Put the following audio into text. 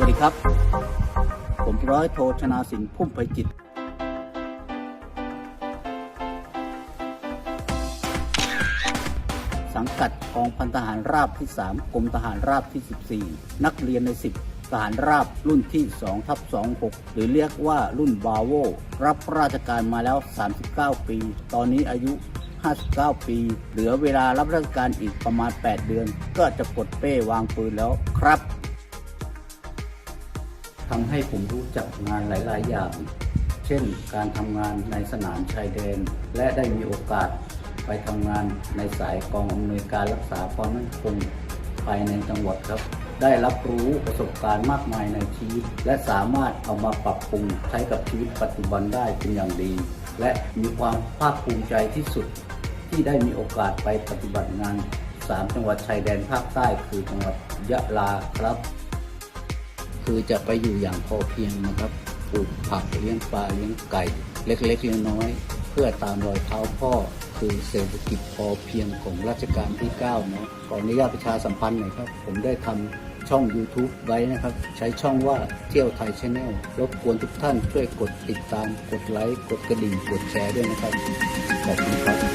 วัสดีครับ ผมร้อยโทชนาสินพุ่มไพจิต สังกัดกองพันทหารราบที่ 3กรมทหารราบที่ 14 นักเรียนใน 10 ทหารราบรุ่นที่ 2 ทับ 26 หรือเรียกว่ารุ่นบาโว รับราชการมาแล้ว 39 ปี ตอนนี้อายุ 59 ปี เหลือเวลารับราชการอีกประมาณ 8 เดือน ก็จะปลดเป้วางปืนแล้วครับ ทำให้ผมรู้จักงานหลาย ๆ อย่าง เช่น การทำงานในสนามชายแดน และได้มีโอกาสไปทำงานในสายกองอำนวยการรักษาความมั่นคงภายในจังหวัดครับ ได้รับรู้ประสบการณ์มากมายในชีวิต และสามารถเอามาปรับปรุงใช้กับชีวิตปัจจุบันได้เป็นอย่างดี และมีความภาคภูมิใจที่สุด ที่ได้มีโอกาสไปปฏิบัติงาน 3 จังหวัดชายแดนภาคใต้คือจังหวัดยะลาครับ คือจะไปอยู่อย่างพอเพียงนะครับปลูกผักเลี้ยงปลาเลี้ยงไก่ เล็กๆเลี้ยงน้อย เพื่อตามรอยเท้าพ่อ คือเศรษฐกิจพอเพียงของรัชกาลที่ 9 เนาะขออนุญาตประชาสัมพันธ์หน่อยครับ ผมได้ทำช่อง YouTube ไว้นะครับ ใช้ช่องว่าเที่ยวไทยชาแนลรบกวนทุกท่านช่วยกดติดตาม กดไลค์ กดกระดิ่ง กดแชร์ด้วยนะครับ ขอบคุณครับ